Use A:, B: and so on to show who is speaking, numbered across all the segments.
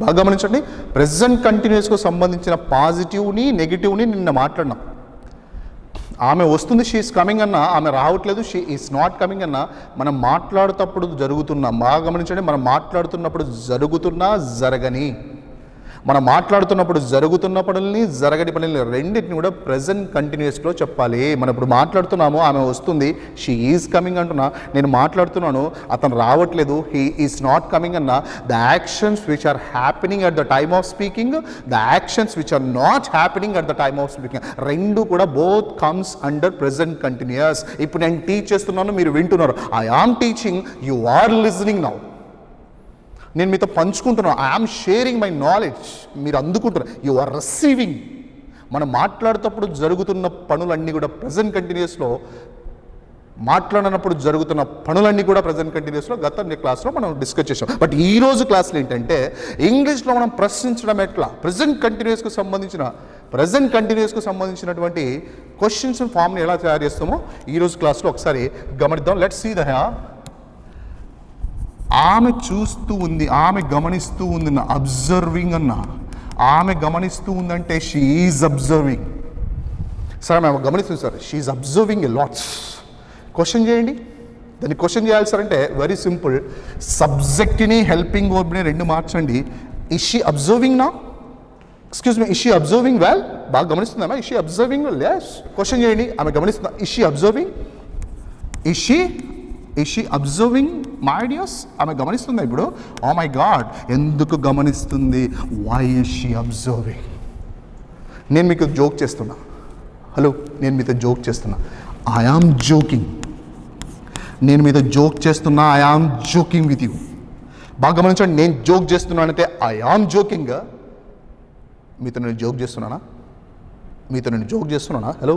A: బాగా గమనించండి. ప్రజెంట్ కంటిన్యూస్కు సంబంధించిన పాజిటివ్ని నెగిటివ్ని నిన్న మాట్లాడినాం. ఆమె వస్తుంది షీఈస్ కమింగ్ అన్న ఆమె రావట్లేదు షీ ఈస్ నాట్ కమింగ్ అన్న మనం మాట్లాడుతప్పుడు జరుగుతున్న బాగా గమనించండి మనం మాట్లాడుతున్నప్పుడు జరుగుతున్నా జరగని. మనం మాట్లాడుతున్నప్పుడు జరుగుతున్న పనుల్ని జరగని పనుల్ని రెండింటిని కూడా ప్రజెంట్ కంటిన్యూస్లో చెప్పాలి. మనం ఇప్పుడు మాట్లాడుతున్నాము ఆమె వస్తుంది షీ ఈజ్ కమింగ్ అంటున్నా నేను మాట్లాడుతున్నాను అతను రావట్లేదు హీ ఈజ్ నాట్ కమింగ్ అన్న the actions which are happening at the time of speaking the actions which are not happening at the time of speaking రెండు కూడా both comes under present continuous ఇప్పుడు నేను టీచ్ చేస్తున్నాను మీరు వింటున్నారు. I am teaching you are listening now నేను మీతో పంచుకుంటున్నాను. I am sharing my knowledge మీరు అందుకుంటున్నారు. యు ఆర్ రిసీవింగ్ మనం మాట్లాడేటప్పుడు జరుగుతున్న పనులన్నీ కూడా ప్రజెంట్ కంటిన్యూస్లో మాట్లాడినప్పుడు జరుగుతున్న పనులన్నీ కూడా ప్రజెంట్ కంటిన్యూస్లో గత క్లాస్లో మనం డిస్కస్ చేసాం బట్ ఈ రోజు క్లాస్లో ఏంటంటే ఇంగ్లీష్లో మనం ప్రశ్నించడం ఎట్లా? ప్రజెంట్ కంటిన్యూస్కి సంబంధించిన ప్రజెంట్ కంటిన్యూస్కి సంబంధించినటువంటి క్వశ్చన్స్ ఫామ్ని ఎలా తయారు చేస్తామో ఈరోజు క్లాస్లో ఒకసారి గమనిద్దాం. లెట్ సీ ద ఆమె చూస్తూ ఉంది ఆమె గమనిస్తూ ఉంది అబ్జర్వింగ్ అన్న. ఆమె గమనిస్తూ ఉందంటే షీఈజ్ అబ్జర్వింగ్ సార్ మేము గమనిస్తుంది sir she is observing a lots question చేయండి. దాన్ని క్వశ్చన్ చేయాలి సార్ అంటే వెరీ సింపుల్ సబ్జెక్ట్ని హెల్పింగ్ వర్బ్ని రెండు మార్చండి. ఇష్ షీ అబ్జర్వింగ్ నా excuse me is she observing well బాగా గమనిస్తుందమ్మా is she observing well question చేయండి. ఆమె గమనిస్తుందా? ఇషీ అబ్జర్వింగ్ ఇషీ ఈ షీ అబ్జర్వింగ్ మై ఐడియాస్ ఆమె గమనిస్తుందా ఇప్పుడు? ఓ మై గాడ్ ఎందుకు గమనిస్తుంది? వై ఇస్ షీ అబ్జర్వింగ్ నేను మీకు జోక్ చేస్తున్నా. హలో నేను మీతో జోక్ చేస్తున్నా. ఐ ఆమ్ జోకింగ్ నేను మీతో జోక్ చేస్తున్నా I am joking with you బాగా గమనించండి నేను జోక్ చేస్తున్నానంటే ఐ ఆమ్ జోకింగ్ మీతో నేను జోక్ చేస్తున్నానా? మీతో నేను జోక్ చేస్తున్నానా? హలో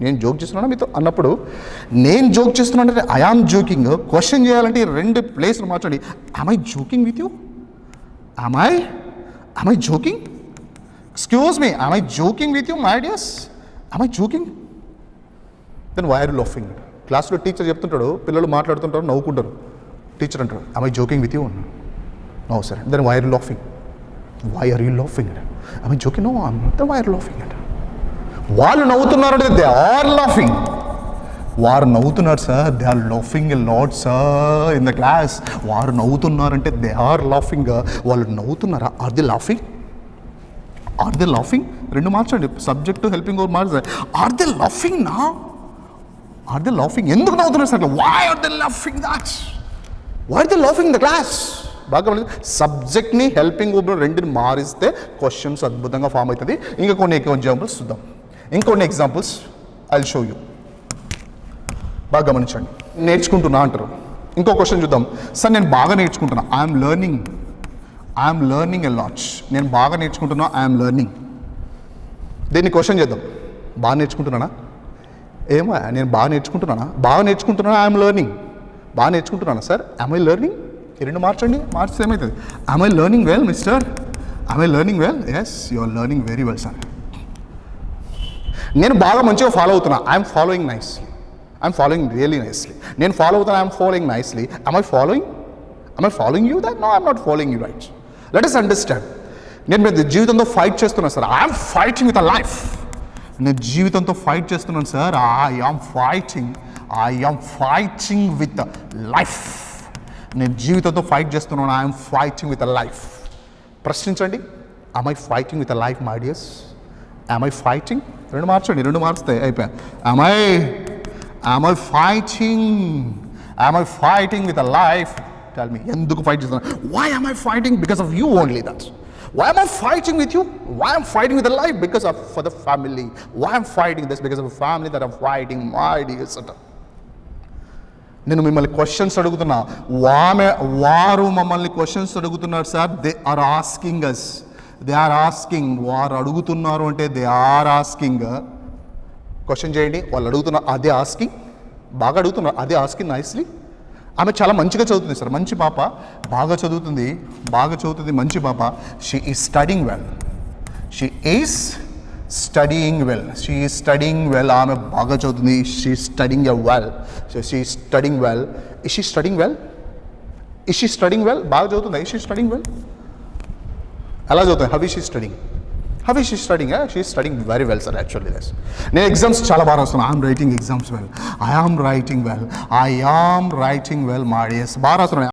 A: నేను జోక్ చేస్తున్నాను మీతో అన్నప్పుడు? నేను జోక్ చేస్తున్నాను అంటే ఐఆమ్ జోకింగ్ క్వశ్చన్ చేయాలంటే రెండు ప్లేస్లు మార్చండి. I I joking with you am I joking excuse me Excuse joking with you my with you, joking then why are laughing క్లాస్లో టీచర్ చెప్తుంటాడు పిల్లలు మాట్లాడుతుంటారు నవ్వుకుంటారు. టీచర్ అంటారు I joking with you no సరే then why are laughing why are you laughing I joking no then why are laughing వాళ్ళు నవ్వుతున్నారు అంటే దే ఆర్ లాఫింగ్ వారు నవ్వుతున్నారు sir they are laughing a lot sir in the class వారు నవ్వుతున్నారంటే they are laughing వాళ్ళు నవ్వుతున్నారా? Are the laughing are they laughing రెండు మార్చండి. సబ్జెక్టు హెల్పింగ్ ఓవర్ మార్చండి ఆర్ దే లాఫింగ్ నా ఆర్ దే లాఫింగ్ ఎందుకు నవ్వుతున్నారు sir why are they laughing that why are they laughing the class బాగా సబ్జెక్ట్ని హెల్పింగ్ ఓవర్ రెండుని మారిస్తే క్వశ్చన్స్ అద్భుతంగా ఫామ్ అవుతుంది. ఇంకా కొన్ని ఎగ్జాంపుల్స్ చూద్దాం. ఇంకొన్ని ఎగ్జాంపుల్స్ ఐ షో యూ బాగా గమనించండి. నేర్చుకుంటున్నా అంటారు. ఇంకో క్వశ్చన్ చూద్దాం. సార్ నేను బాగా నేర్చుకుంటున్నా. I'm learning I'm learning a lot నేను బాగా నేర్చుకుంటున్నా. ఐఎమ్ లెర్నింగ్ దీన్ని క్వశ్చన్ చేద్దాం. బాగా నేర్చుకుంటున్నానా? ఏమో నేను బాగా నేర్చుకుంటున్నానా? బాగా నేర్చుకుంటున్నా ఐఎమ్ లెర్నింగ్ బాగా నేర్చుకుంటున్నానా సార్? ఐ లెర్నింగ్ ఈ రెండు మార్చండి. మార్చితే ఏమవుతుంది I learning well mister I learning well yes you are learning very well sir నేను బాగా మంచిగా ఫాలో అవుతున్నా. I'm following nicely I'm following really nicely నేను ఫాలో అవుతున్నా I'm following nicely I'm I following I'm I following you that no I'm not following you right let us understand నేను మీద జీవితంతో fight చేస్తున్నాను sir I'm fighting with a life నేను జీవితంతో fight చేస్తున్నాను sir I am fighting I am fighting with life నేను జీవితంతో fight చేస్తున్నాను. I'm fighting with a life ప్రశ్నించండి. I'm I fighting with a life my dears I'm I fighting రెండు మార్చండి రెండు మార్చుతాయి అయిపోయా I'm I I'm I fighting I'm I fighting with a life tell me ఎందుకు fight చేస్తున్నా why I'm I fighting because of you only that why am I fighting with you? Why am I fighting with the life? Because of for the family. Why am I fighting this? Because of the family that I'm fighting. My dear son. నేను మిమ్మల్ని questions అడుగుతున్నా వామె వారు మమ్మల్ని questions అడుగుతున్నారు sir they are asking us they are asking వారు అడుగుతున్నారు అంటే they are asking question చేయండి. వాళ్ళు అడుగుతున్నారు అదే ఆస్కింగ్ బాగా అడుగుతున్నారు. అదే ఆస్కింగ్ నైస్లీ ఆమె చాలా మంచిగా చదువుతుంది సార్. మంచి పాప. బాగా చదువుతుంది. బాగా చదువుతుంది. మంచి పాప. She is studying well she is studying well she is studying well ఆమె బాగా చదువుతుంది. She studying a well she studying well is she studying well is she studying well బాగా చదువుతుందా? ఇష్ షీ స్టడింగ్ వెల్ ఎలా చదువుతాను. How she studying how she studying she studying very well sir actually thus నేను exams చాలా బాగా రాస్తున్నాను. I'm writing exams well I am writing well I am writing well మా yes బాగా రాస్తున్నాను.